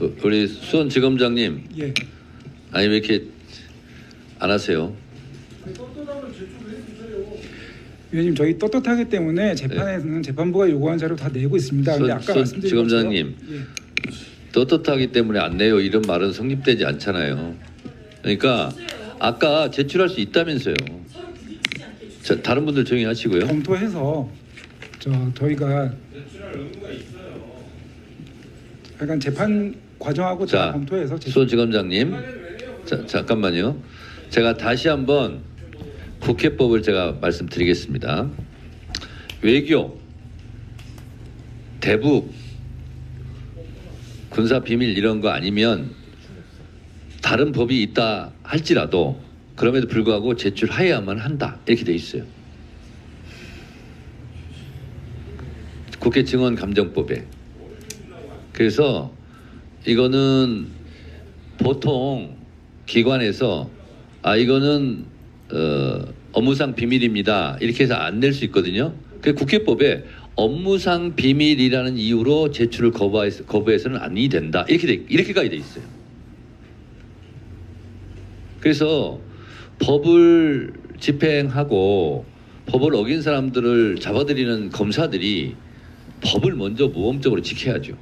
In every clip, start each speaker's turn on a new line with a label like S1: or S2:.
S1: 어, 우리 수원지검장님
S2: 예.
S1: 아니 왜 이렇게 안 하세요?
S2: 위원님 저희 떳떳하기 때문에 재판에서는 재판부가 요구한 자료 다 내고 있습니다. 근데
S1: 손-
S2: 아까
S1: 손
S2: 말씀드린
S1: 지검장님.
S2: 것처럼, 예.
S1: 떳떳하기 때문에 안 내요 이런 말은 성립되지 않잖아요. 그러니까 아까 제출할 수 있다면서요. 자, 다른 분들 조용히 하시고요.
S2: 검토해서 저 저희가 약간 재판 과정하고 다
S1: 자,
S2: 검토해서
S1: 수원지검장님, 자, 잠깐만요. 제가 다시 한번 국회법을 제가 말씀드리겠습니다. 외교, 대북, 군사 비밀 이런 거 아니면 다른 법이 있다 할지라도 그럼에도 불구하고 제출하여야만 한다 이렇게 돼 있어요. 국회 증언 감정법에. 그래서 이거는 보통 기관에서 아 이거는 어, 업무상 비밀입니다 이렇게 해서 안 낼 수 있거든요. 그 국회법에 업무상 비밀이라는 이유로 제출을 거부해서, 거부해서는 아니 된다 이렇게 돼, 이렇게까지 돼 있어요. 그래서 법을 집행하고 법을 어긴 사람들을 잡아들이는 검사들이 법을 먼저 모범적으로 지켜야죠.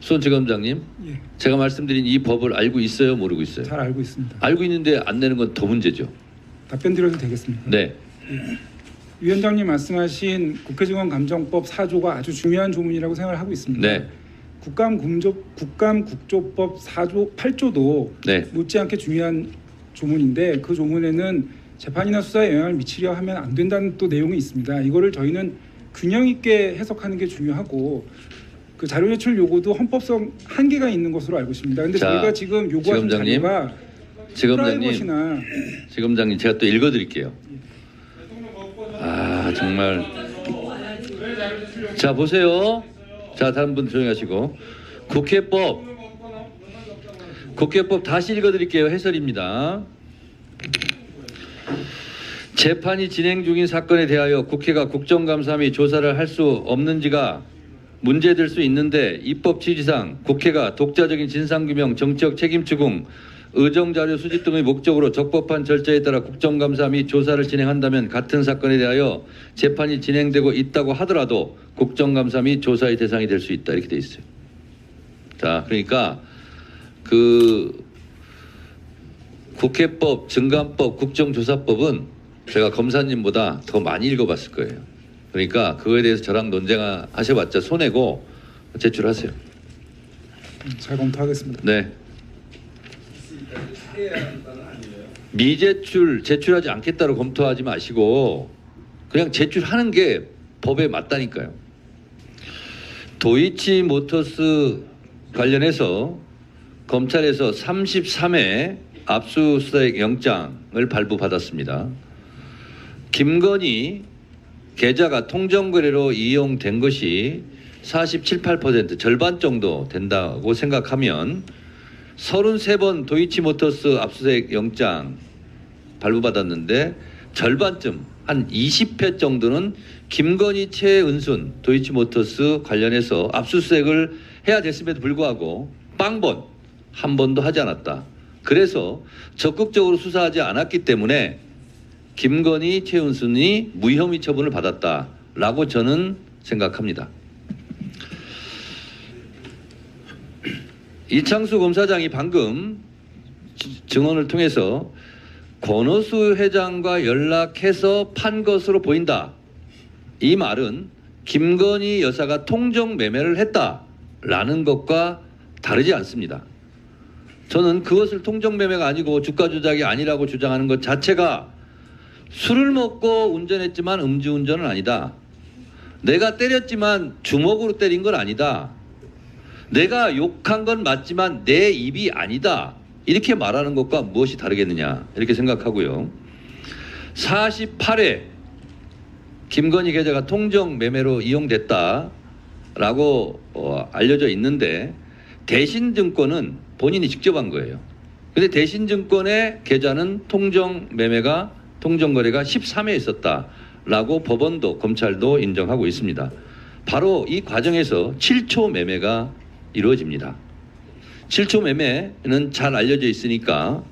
S1: 수원지검장님,
S2: 예,
S1: 제가 말씀드린 이 법을 알고 있어요, 모르고 있어요?
S2: 잘 알고 있습니다.
S1: 알고 있는데 안 내는 건 더 문제죠.
S2: 답변 드려도 되겠습니까?
S1: 네,
S2: 위원장님 말씀하신 국회증언 감정법 4조가 아주 중요한 조문이라고 생각을 하고 있습니다.
S1: 네,
S2: 국감 국조 국감 국조법 4조 8조도
S1: 네,
S2: 못지않게 중요한 조문인데 그 조문에는 재판이나 수사에 영향을 미치려 하면 안 된다는 또 내용이 있습니다. 이거를 저희는 균형 있게 해석하는 게 중요하고 그 자료 제출 요구도 헌법성 한계가 있는 것으로 알고 있습니다. 근데
S1: 자,
S2: 저희가 지금 요구하는
S1: 지검장님,
S2: 자료가
S1: 지검장님,
S2: 프라이버시나
S1: 지검장님 제가 또 읽어드릴게요. 아 정말. 자 보세요. 자 다른 분 조용히 하시고 국회법 국회법 다시 읽어드릴게요. 해설입니다. 재판이 진행 중인 사건에 대하여 국회가 국정감사 및 조사를 할 수 없는지가 문제될 수 있는데 입법 취지상 국회가 독자적인 진상규명, 정치적 책임 추궁, 의정자료 수집 등의 목적으로 적법한 절차에 따라 국정감사 및 조사를 진행한다면 같은 사건에 대하여 재판이 진행되고 있다고 하더라도 국정감사 및 조사의 대상이 될 수 있다 이렇게 돼 있어요. 자, 그러니까 그 국회법, 증감법, 국정조사법은 제가 검사님보다 더 많이 읽어봤을 거예요. 그러니까 그거에 대해서 저랑 논쟁하셔봤자 손해고 제출하세요.
S2: 잘 검토하겠습니다.
S1: 네. 미제출 제출하지 않겠다고 검토하지 마시고 그냥 제출하는 게 법에 맞다니까요. 도이치 모터스 관련해서 검찰에서 33회 압수수색 영장을 발부받았습니다. 김건희 계좌가 통정거래로 이용된 것이 47, 8% 절반 정도 된다고 생각하면 33번 도이치모터스 압수수색 영장 발부받았는데 절반쯤 한 20회 정도는 김건희 최은순 도이치모터스 관련해서 압수수색을 해야 됐음에도 불구하고 빵번 한 번도 하지 않았다. 그래서 적극적으로 수사하지 않았기 때문에 김건희 최은순이 무혐의 처분을 받았다라고 저는 생각합니다. 이창수 검사장이 방금 지- 증언을 통해서 권오수 회장과 연락해서 판 것으로 보인다. 이 말은 김건희 여사가 통정 매매를 했다라는 것과 다르지 않습니다. 저는 그것을 통정 매매가 아니고 주가 조작이 아니라고 주장하는 것 자체가 술을 먹고 운전했지만 음주운전은 아니다. 내가 때렸지만 주먹으로 때린 건 아니다. 내가 욕한 건 맞지만 내 입이 아니다. 이렇게 말하는 것과 무엇이 다르겠느냐 이렇게 생각하고요. 48회 김건희 계좌가 통정 매매로 이용됐다 라고 어, 알려져 있는데 대신증권은 본인이 직접 한 거예요. 근데 대신증권의 계좌는 통정 매매가 통정 거래가 13회 있었다. 라고 법원도 검찰도 인정하고 있습니다. 바로 이 과정에서 7초 매매가 이루어집니다. 7초 매매는 잘 알려져 있으니까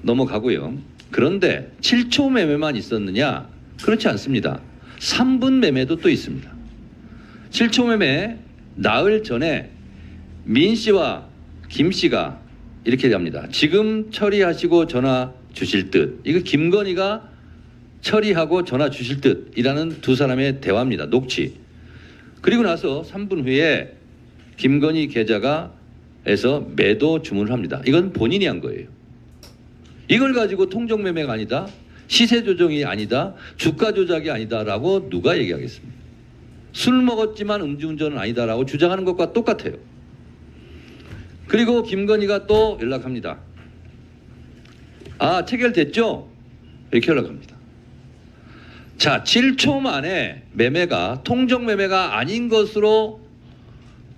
S1: 넘어가고요. 그런데 7초 매매만 있었느냐? 그렇지 않습니다. 3분 매매도 또 있습니다. 7초 매매 나흘 전에 민 씨와 김 씨가 이렇게 합니다. 지금 처리하시고 전화 주실 듯. 이거 김건희가 처리하고 전화 주실 듯이라는 두 사람의 대화입니다. 녹취. 그리고 나서 3분 후에 김건희 계좌가 에서 매도 주문을 합니다. 이건 본인이 한 거예요. 이걸 가지고 통정 매매가 아니다. 시세 조정이 아니다. 주가 조작이 아니다라고 누가 얘기하겠습니까? 술 먹었지만 음주운전은 아니다라고 주장하는 것과 똑같아요. 그리고 김건희가 또 연락합니다. 아, 체결됐죠? 이렇게 연락합니다. 자, 7초 만에 매매가 통정 매매가 아닌 것으로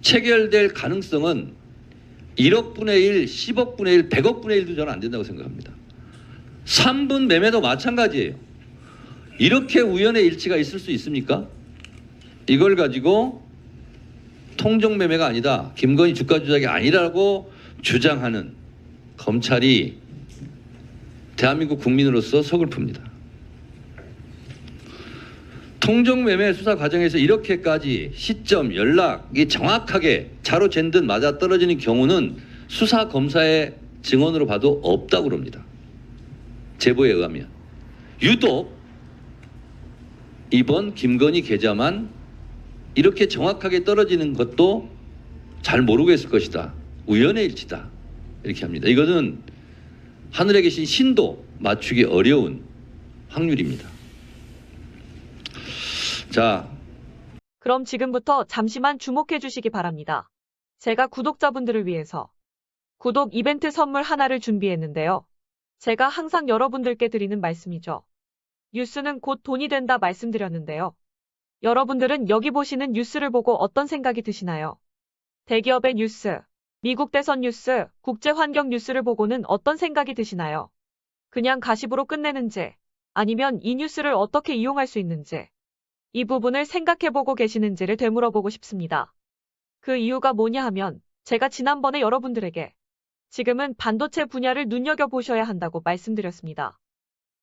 S1: 체결될 가능성은 1억 분의 1, 10억 분의 1, 100억 분의 1도 저는 안 된다고 생각합니다. 3분 매매도 마찬가지예요. 이렇게 우연의 일치가 있을 수 있습니까? 이걸 가지고 통정 매매가 아니다. 김건희 주가 조작이 아니라고 주장하는 검찰이 대한민국 국민으로서 서글픕니다. 통정매매 수사 과정에서 이렇게까지 시점, 연락이 정확하게 자로 잰듯 맞아 떨어지는 경우는 수사 검사의 증언으로 봐도 없다고 그럽니다. 제보에 의하면 유독 이번 김건희 계좌만 이렇게 정확하게 떨어지는 것도 잘 모르고 했을 것이다. 우연의 일치다. 이렇게 합니다. 이것은 하늘에 계신 신도 맞추기 어려운 확률입니다. 자,
S3: 그럼 지금부터 잠시만 주목해 주시기 바랍니다. 제가 구독자분들을 위해서 구독 이벤트 선물 하나를 준비했는데요. 제가 항상 여러분들께 드리는 말씀이죠. 뉴스는 곧 돈이 된다 말씀드렸는데요. 여러분들은 여기 보시는 뉴스를 보고 어떤 생각이 드시나요? 대기업의 뉴스, 미국 대선 뉴스, 국제 환경 뉴스를 보고는 어떤 생각이 드시나요? 그냥 가십으로 끝내는지, 아니면 이 뉴스를 어떻게 이용할 수 있는지, 이 부분을 생각해보고 계시는지를 되물어보고 싶습니다. 그 이유가 뭐냐 하면 제가 지난번에 여러분들에게 지금은 반도체 분야를 눈여겨보셔야 한다고 말씀드렸습니다.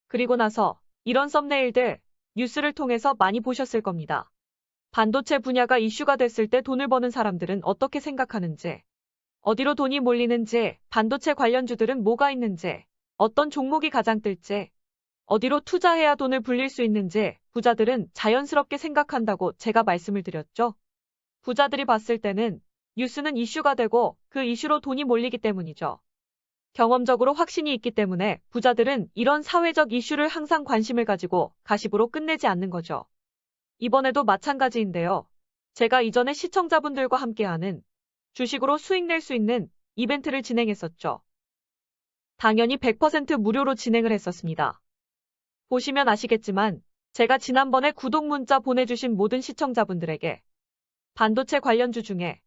S3: 그리고 나서 이런 썸네일들 뉴스를 통해서 많이 보셨을 겁니다. 반도체 분야가 이슈가 됐을 때 돈을 버는 사람들은 어떻게 생각하는지, 어디로 돈이 몰리는지, 반도체 관련주들은 뭐가 있는지, 어떤 종목이 가장 뜰지, 어디로 투자해야 돈을 불릴 수 있는지 부자들은 자연스럽게 생각한다고 제가 말씀을 드렸죠. 부자들이 봤을 때는 뉴스는 이슈가 되고 그 이슈로 돈이 몰리기 때문이죠. 경험적으로 확신이 있기 때문에 부자들은 이런 사회적 이슈를 항상 관심을 가지고 가십으로 끝내지 않는 거죠. 이번에도 마찬가지인데요. 제가 이전에 시청자분들과 함께하는 주식으로 수익 낼수 있는 이벤트를 진행했었죠. 당연히 100% 무료로 진행을 했었습니다. 보시면 아시겠지만 제가 지난번에 구독 문자 보내주신 모든 시청자분들에게 반도체 관련주 중에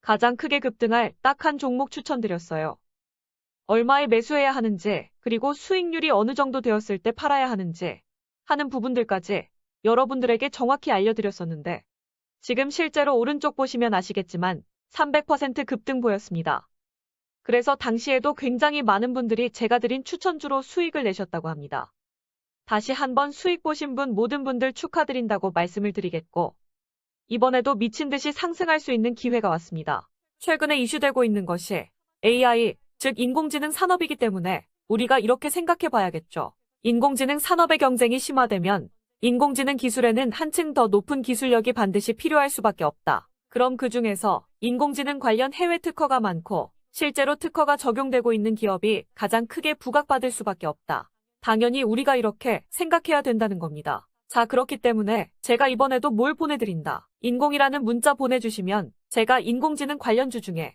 S3: 가장 크게 급등할 딱 한 종목 추천드렸어요. 얼마에 매수해야 하는지, 그리고 수익률이 어느 정도 되었을 때 팔아야 하는지 하는 부분들까지 여러분들에게 정확히 알려드렸었는데 지금 실제로 오른쪽 보시면 아시겠지만 300% 급등 보였습니다. 그래서 당시에도 굉장히 많은 분들이 제가 드린 추천주로 수익을 내셨다고 합니다. 다시 한번 수익 보신 분 모든 분들 축하드린다고 말씀을 드리겠고, 이번에도 미친 듯이 상승할 수 있는 기회가 왔습니다. 최근에 이슈되고 있는 것이 AI, 즉 인공지능 산업이기 때문에 우리가 이렇게 생각해 봐야겠죠. 인공지능 산업의 경쟁이 심화되면 인공지능 기술에는 한층 더 높은 기술력이 반드시 필요할 수밖에 없다. 그럼 그 중에서 인공지능 관련 해외 특허가 많고 실제로 특허가 적용되고 있는 기업이 가장 크게 부각받을 수밖에 없다. 당연히 우리가 이렇게 생각해야 된다는 겁니다. 자, 그렇기 때문에 제가 이번에도 뭘 보내드린다. 인공이라는 문자 보내주시면 제가 인공지능 관련주 중에